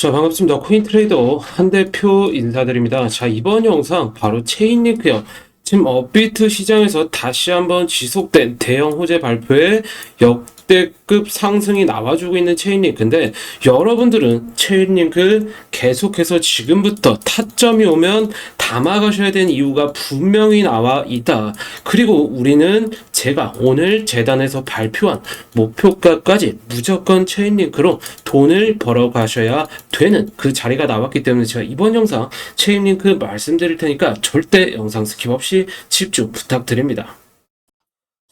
자, 반갑습니다. 코인트레이더 한 대표 인사드립니다. 자, 이번 영상 바로 체인링크요. 지금 업비트 시장에서 다시 한번 지속된 대형 호재 발표에 역 대급 상승이 나와주고 있는 체인링크인데 여러분들은 체인링크 계속해서 지금부터 타점이 오면 담아가셔야 되는 이유가 분명히 나와 있다. 그리고 우리는 제가 오늘 재단에서 발표한 목표가까지 무조건 체인링크로 돈을 벌어 가셔야 되는 그 자리가 나왔기 때문에 제가 이번 영상 체인링크 말씀드릴 테니까 절대 영상 스킵 없이 집중 부탁드립니다.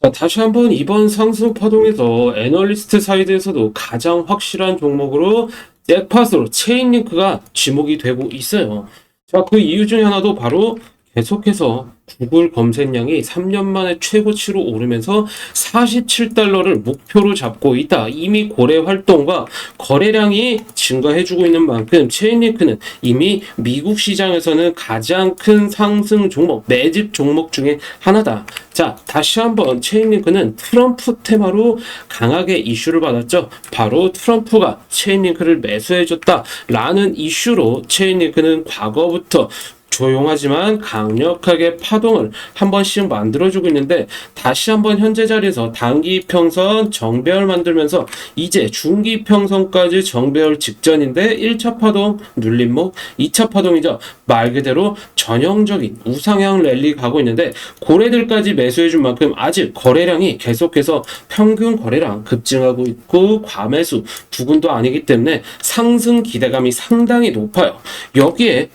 자, 다시 한번 이번 상승 파동에서 애널리스트 사이드에서도 가장 확실한 종목으로 잭팟으로 체인링크가 지목이 되고 있어요. 자, 그 이유 중에 하나도 바로 계속해서 구글 검색량이 3년 만에 최고치로 오르면서 47달러를 목표로 잡고 있다. 이미 고래 활동과 거래량이 증가해주고 있는 만큼 체인링크는 이미 미국 시장에서는 가장 큰 상승 종목, 매집 종목 중에 하나다. 자, 다시 한번 체인링크는 트럼프 테마로 강하게 이슈를 받았죠. 바로 트럼프가 체인링크를 매수해줬다 라는 이슈로 체인링크는 과거부터 조용하지만 강력하게 파동을 한 번씩 만들어주고 있는데 다시 한번 현재 자리에서 단기 평선 정배열 만들면서 이제 중기 평선까지 정배열 직전인데 1차 파동 눌림목 2차 파동이죠. 말 그대로 전형적인 우상향 랠리 가고 있는데 고래들까지 매수해준 만큼 아직 거래량이 계속해서 평균 거래량 급증하고 있고 과매수 부분도 아니기 때문에 상승 기대감이 상당히 높아요. 여기에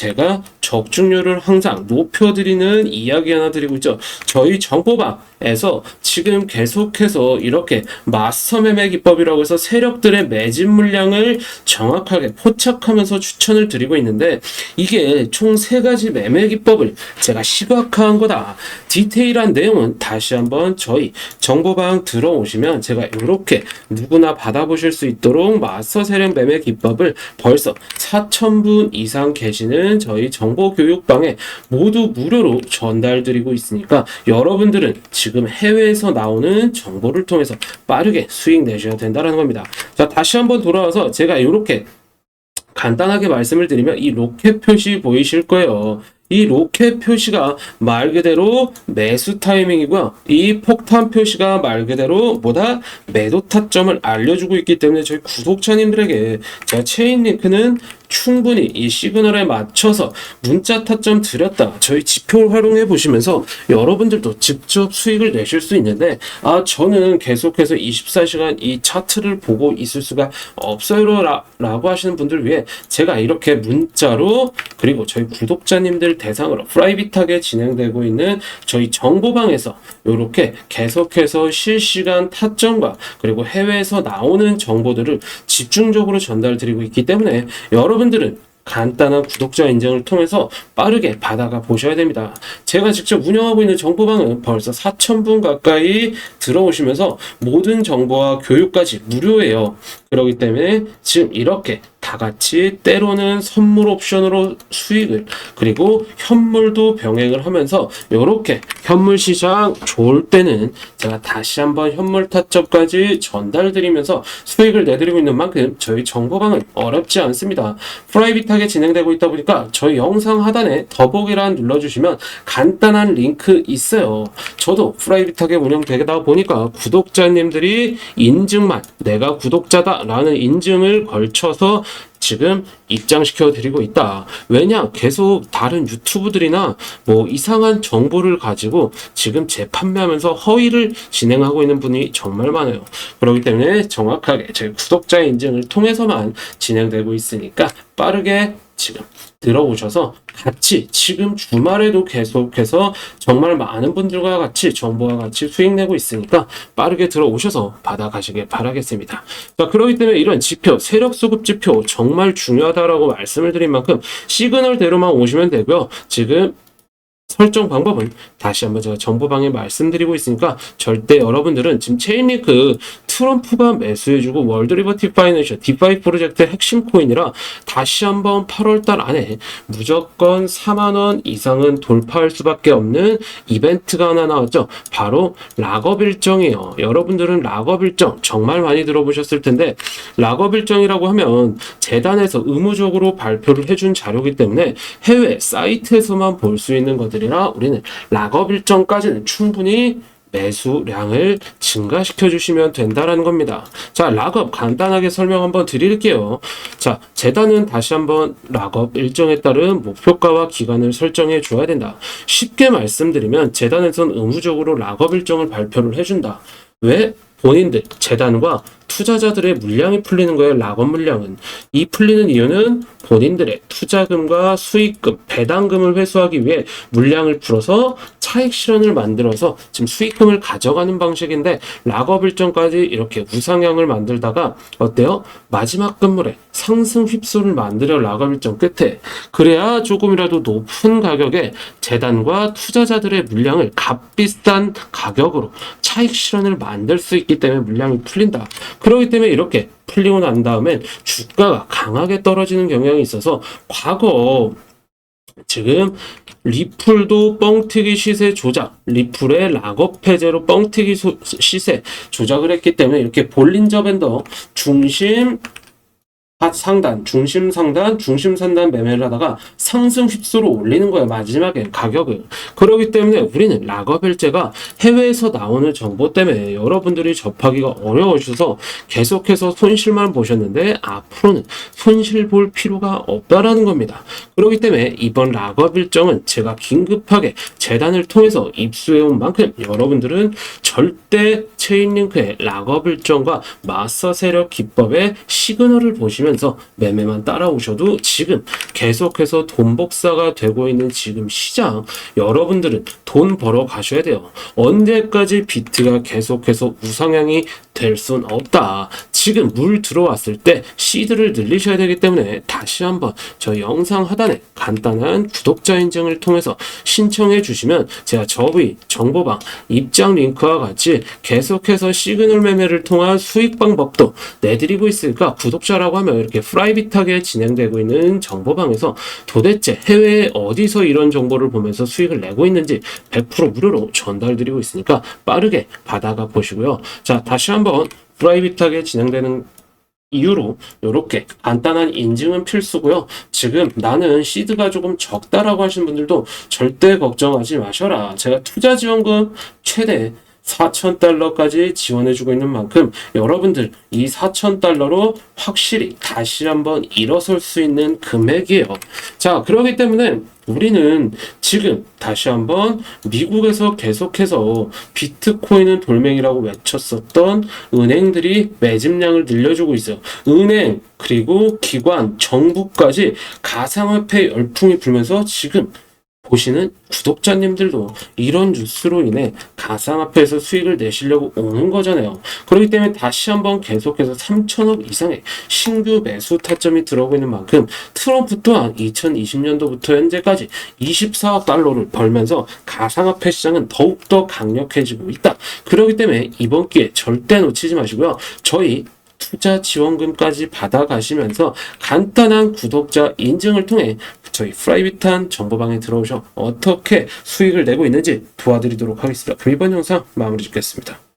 제가 적중률을 항상 높여드리는 이야기 하나 드리고 있죠. 저희 정보방에서 지금 계속해서 이렇게 마스터 매매 기법이라고 해서 세력들의 매집 물량을 정확하게 포착하면서 추천을 드리고 있는데 이게 총 세 가지 매매 기법을 제가 시각화한 거다. 디테일한 내용은 다시 한번 저희 정보방 들어오시면 제가 이렇게 누구나 받아보실 수 있도록 마스터 세력 매매 기법을 벌써 4,000분 이상 계시는 저희 정보 교육방에 모두 무료로 전달드리고 있으니까 여러분들은 지금 해외에서 나오는 정보를 통해서 빠르게 수익 내셔야 된다는 겁니다. 자, 다시 한번 돌아와서 제가 이렇게 간단하게 말씀을 드리면 이 로켓 표시 보이실 거예요. 이 로켓 표시가 말 그대로 매수 타이밍이고요. 이 폭탄 표시가 말 그대로 뭐다 매도 타점을 알려주고 있기 때문에 저희 구독자님들에게 제가 체인 링크는 충분히 이 시그널에 맞춰서 문자 타점 드렸다. 저희 지표를 활용해 보시면서 여러분들도 직접 수익을 내실 수 있는데 아 저는 계속해서 24시간 이 차트를 보고 있을 수가 없어요 라, 라고 하시는 분들 위해 제가 이렇게 문자로 그리고 저희 구독자님들 대상으로 프라이빗하게 진행되고 있는 저희 정보방에서 이렇게 계속해서 실시간 타점과 그리고 해외에서 나오는 정보들을 집중적으로 전달 드리고 있기 때문에 여러분들은 간단한 구독자 인증을 통해서 빠르게 받아가 보셔야 됩니다. 제가 직접 운영하고 있는 정보방은 벌써 4,000분 가까이 들어오시면서 모든 정보와 교육까지 무료예요. 그렇기 때문에 지금 이렇게 다 같이 때로는 선물 옵션으로 수익을 그리고 현물도 병행을 하면서 이렇게 현물 시장 좋을 때는 제가 다시 한번 현물 타점까지 전달드리면서 수익을 내드리고 있는 만큼 저희 정보방은 어렵지 않습니다. 프라이빗하게 진행되고 있다 보니까 저희 영상 하단에 더보기란 눌러주시면 간단한 링크 있어요. 저도 프라이빗하게 운영되다 보니까 구독자님들이 인증만 내가 구독자다라는 인증을 걸쳐서 지금 입장시켜 드리고 있다. 왜냐? 계속 다른 유튜브들이나 뭐 이상한 정보를 가지고 지금 재판매하면서 허위를 진행하고 있는 분이 정말 많아요. 그렇기 때문에 정확하게 제 구독자 인증을 통해서만 진행되고 있으니까 빠르게 지금 들어오셔서 같이 지금 주말에도 계속해서 정말 많은 분들과 같이 정보와 같이 수익 내고 있으니까 빠르게 들어오셔서 받아가시길 바라겠습니다. 자, 그렇기 때문에 이런 지표, 세력 수급 지표 정말 중요하다라고 말씀을 드린 만큼 시그널대로만 오시면 되고요. 지금 설정 방법은 다시 한번 제가 정보방에 말씀드리고 있으니까 절대 여러분들은 지금 체인링크 트럼프가 매수해주고 월드리버티 파이낸셜 디파이 프로젝트의 핵심 코인이라 다시 한번 8월달 안에 무조건 4만원 이상은 돌파할 수밖에 없는 이벤트가 하나 나왔죠. 바로 락업 일정이에요. 여러분들은 락업 일정 정말 많이 들어보셨을 텐데 락업 일정이라고 하면 재단에서 의무적으로 발표를 해준 자료이기 때문에 해외 사이트에서만 볼 수 있는 것들 이라 우리는 락업 일정까지는 충분히 매수량을 증가시켜 주시면 된다라는 겁니다. 자, 락업 간단하게 설명 한번 드릴게요. 자, 재단은 다시 한번 락업 일정에 따른 목표가와 기간을 설정해 줘야 된다. 쉽게 말씀드리면 재단에선 의무적으로 락업 일정을 발표를 해준다. 왜? 본인들, 재단과 투자자들의 물량이 풀리는 거예요. 락업 물량은. 이 풀리는 이유는 본인들의 투자금과 수익금, 배당금을 회수하기 위해 물량을 풀어서 차익 실현을 만들어서 지금 수익금을 가져가는 방식인데 락업 일정까지 이렇게 우상향을 만들다가 어때요? 마지막 끝물에 상승 휩소를 만들어 락업 일정 끝에 그래야 조금이라도 높은 가격에 재단과 투자자들의 물량을 값비싼 가격으로 차익 실현을 만들 수 있기 때문에 물량이 풀린다. 그렇기 때문에 이렇게 풀리고 난 다음에 주가가 강하게 떨어지는 경향이 있어서 과거 지금 리플도 뻥튀기 시세 조작, 리플의 락업 해제로 뻥튀기 소- 시세 조작을 했기 때문에 이렇게 볼린저 밴더 중심 하- 상단, 중심 상단, 중심 상단 매매를 하다가 상승 휩소로 올리는 거예요. 마지막에 가격을. 그렇기 때문에 우리는 락업일제가 해외에서 나오는 정보 때문에 여러분들이 접하기가 어려우셔서 계속해서 손실만 보셨는데 앞으로는 손실 볼 필요가 없다라는 겁니다. 그렇기 때문에 이번 락업 일정은 제가 긴급하게 재단을 통해서 입수해온 만큼 여러분들은 절대 체인링크의 락업 일정과 마스터 세력 기법의 시그널을 보시면 서 매매만 따라오셔도 지금 계속해서 돈 복사가 되고 있는 지금 시장 여러분들은 돈 벌어 가셔야 돼요. 언제까지 비트가 계속해서 우상향이 될 순 없다. 지금 물 들어왔을 때 시드를 늘리셔야 되기 때문에 다시 한번 저 영상 하단에 간단한 구독자 인증을 통해서 신청해 주시면 제가 저의 정보방 입장 링크와 같이 계속해서 시그널 매매를 통한 수익 방법도 내드리고 있으니까 구독자라고 하면 이렇게 프라이빗하게 진행되고 있는 정보방에서 도대체 해외에 어디서 이런 정보를 보면서 수익을 내고 있는지 100% 무료로 전달드리고 있으니까 빠르게 받아가 보시고요. 자, 다시 한번 프라이빗하게 진행되는 이유로 이렇게 간단한 인증은 필수고요. 지금 나는 시드가 조금 적다라고 하신 분들도 절대 걱정하지 마셔라. 제가 투자 지원금 최대 4,000달러까지 지원해주고 있는 만큼 여러분들 이 4,000달러로 확실히 다시 한번 일어설 수 있는 금액이에요. 자, 그렇기 때문에 우리는 지금 다시 한번 미국에서 계속해서 비트코인은 돌멩이라고 외쳤었던 은행들이 매집량을 늘려주고 있어요. 은행, 그리고 기관, 정부까지 가상화폐 열풍이 불면서 지금 보시는 구독자님들도 이런 뉴스로 인해 가상화폐에서 수익을 내시려고 오는 거잖아요. 그렇기 때문에 다시 한번 계속해서 3천억 이상의 신규 매수 타점이 들어오고 있는 만큼 트럼프 또한 2020년도부터 현재까지 24억 달러를 벌면서 가상화폐 시장은 더욱더 강력해지고 있다. 그렇기 때문에 이번 기회 절대 놓치지 마시고요. 저희 투자 지원금까지 받아가시면서 간단한 구독자 인증을 통해 저희 프라이빗한 정보방에 들어오셔 어떻게 수익을 내고 있는지 도와드리도록 하겠습니다. 그럼 이번 영상 마무리 짓겠습니다.